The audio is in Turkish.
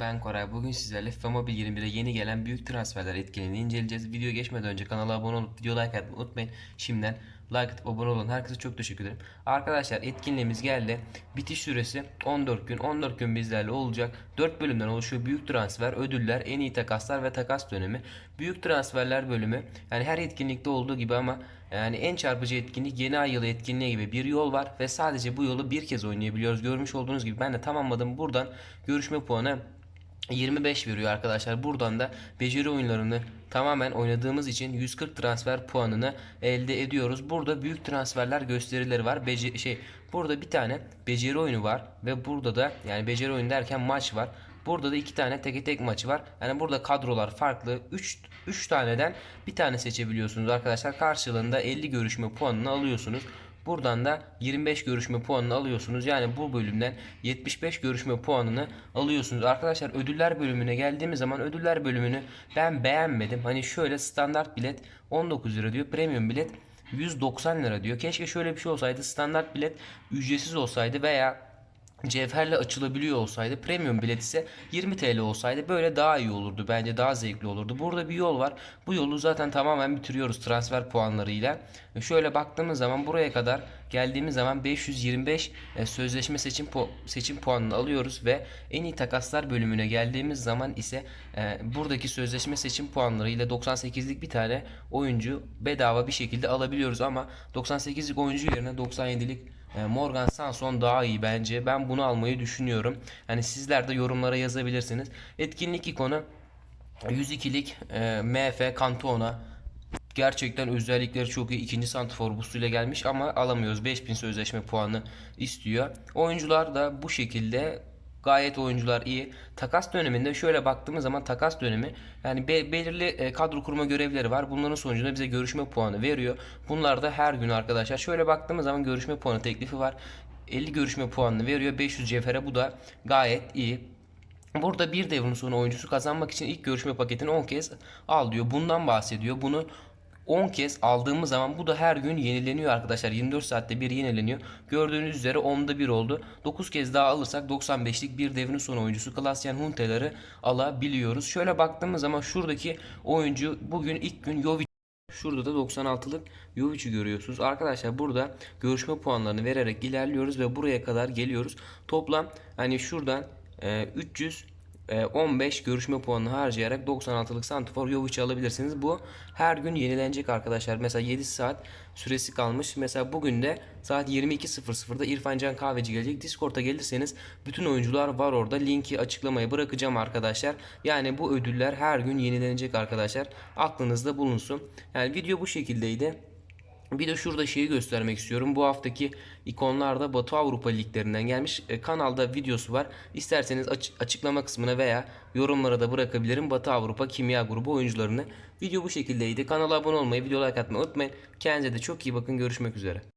Ben Koray. Bugün sizlerle Mobile 21'e yeni gelen büyük transferler etkinliğini inceleyeceğiz. Video geçmeden önce kanala abone olup video like atmayı unutmayın. Şimdiden like atıp abone olun. Herkese çok teşekkür ederim. Arkadaşlar etkinliğimiz geldi. Bitiş süresi 14 gün. 14 gün bizlerle olacak. 4 bölümden oluşuyor. Büyük transfer, ödüller, en iyi takaslar ve takas dönemi. Büyük transferler bölümü. Yani her etkinlikte olduğu gibi ama yani en çarpıcı etkinlik yeni ay yılı etkinliği gibi bir yol var ve sadece bu yolu bir kez oynayabiliyoruz. Görmüş olduğunuz gibi ben de tamamladım. Buradan görüşme puanı 25 veriyor arkadaşlar. Buradan da beceri oyunlarını tamamen oynadığımız için 140 transfer puanını elde ediyoruz. Burada büyük transferler gösterileri var. Bece şey burada bir tane beceri oyunu var ve burada da yani beceri oyunu derken maç var. Burada da iki tane teke tek maçı var. Yani burada kadrolar farklı. 3 3 taneden bir tane seçebiliyorsunuz arkadaşlar. Karşılığında 50 görüşme puanını alıyorsunuz. Buradan da 25 görüşme puanını alıyorsunuz. Yani bu bölümden 75 görüşme puanını alıyorsunuz. Arkadaşlar ödüller bölümüne geldiğimiz zaman ödüller bölümünü ben beğenmedim. Hani şöyle standart bilet 19 lira diyor. Premium bilet 190 lira diyor. Keşke şöyle bir şey olsaydı. Standart bilet ücretsiz olsaydı veya cevherle açılabiliyor olsaydı premium bilet ise 20 TL olsaydı böyle daha iyi olurdu bence daha zevkli olurdu. Burada bir yol var. Bu yolu zaten tamamen bitiriyoruz transfer puanlarıyla. E, Şöyle baktığımız zaman buraya kadar geldiğimiz zaman 525 e, sözleşme seçim pu- seçim puanını alıyoruz ve en iyi takaslar bölümüne geldiğimiz zaman ise e, buradaki sözleşme seçim puanlarıyla 98'lik bir tane oyuncu bedava bir şekilde alabiliyoruz ama 98'lik oyuncu yerine 97'lik e, Morgan Sanson daha iyi bence. Ben bunu almayı düşünüyorum. Hani sizler de yorumlara yazabilirsiniz. Etkinlik ikonu 102'lik e, MF Cantona. Gerçekten özellikleri çok iyi. İkinci santrfor boostuyla gelmiş ama alamıyoruz. 5000 sözleşme puanı istiyor. Oyuncular da bu şekilde gayet oyuncular iyi. Takas döneminde şöyle baktığımız zaman takas dönemi yani be- belirli e, kadro kurma görevleri var. Bunların sonucunda bize görüşme puanı veriyor. Bunlar da her gün arkadaşlar. Şöyle baktığımız zaman görüşme puanı teklifi var. 50 görüşme puanını veriyor. 500 cevhere bu da gayet iyi. Burada bir devrin sonu oyuncusu kazanmak için ilk görüşme paketini 10 kez al diyor. Bundan bahsediyor. Bunu 10 kez aldığımız zaman bu da her gün yenileniyor arkadaşlar. 24 saatte bir yenileniyor. Gördüğünüz üzere 10'da 1 oldu. 9 kez daha alırsak 95'lik bir devrin sonu oyuncusu Klasyan Hunteler'i alabiliyoruz. Şöyle baktığımız zaman şuradaki oyuncu bugün ilk gün Jovic Şurada da 96'lık Jovic'i görüyorsunuz. Arkadaşlar burada görüşme puanlarını vererek ilerliyoruz ve buraya kadar geliyoruz. Toplam hani şuradan e, 300 e, 15 görüşme puanını harcayarak 96'lık Santifor Jovic'i alabilirsiniz. Bu her gün yenilenecek arkadaşlar. Mesela 7 saat süresi kalmış. Mesela bugün de saat 22.00'da İrfan Can Kahveci gelecek. Discord'a gelirseniz bütün oyuncular var orada. Linki açıklamaya bırakacağım arkadaşlar. Yani bu ödüller her gün yenilenecek arkadaşlar. Aklınızda bulunsun. Yani video bu şekildeydi. Bir de şurada şeyi göstermek istiyorum. Bu haftaki ikonlar da Batı Avrupa liglerinden gelmiş. E, kanalda videosu var. İsterseniz aç- açıklama kısmına veya yorumlara da bırakabilirim. Batı Avrupa Kimya Grubu oyuncularını. Video bu şekildeydi. Kanala abone olmayı, video like atmayı unutmayın. Kendinize de çok iyi bakın. Görüşmek üzere.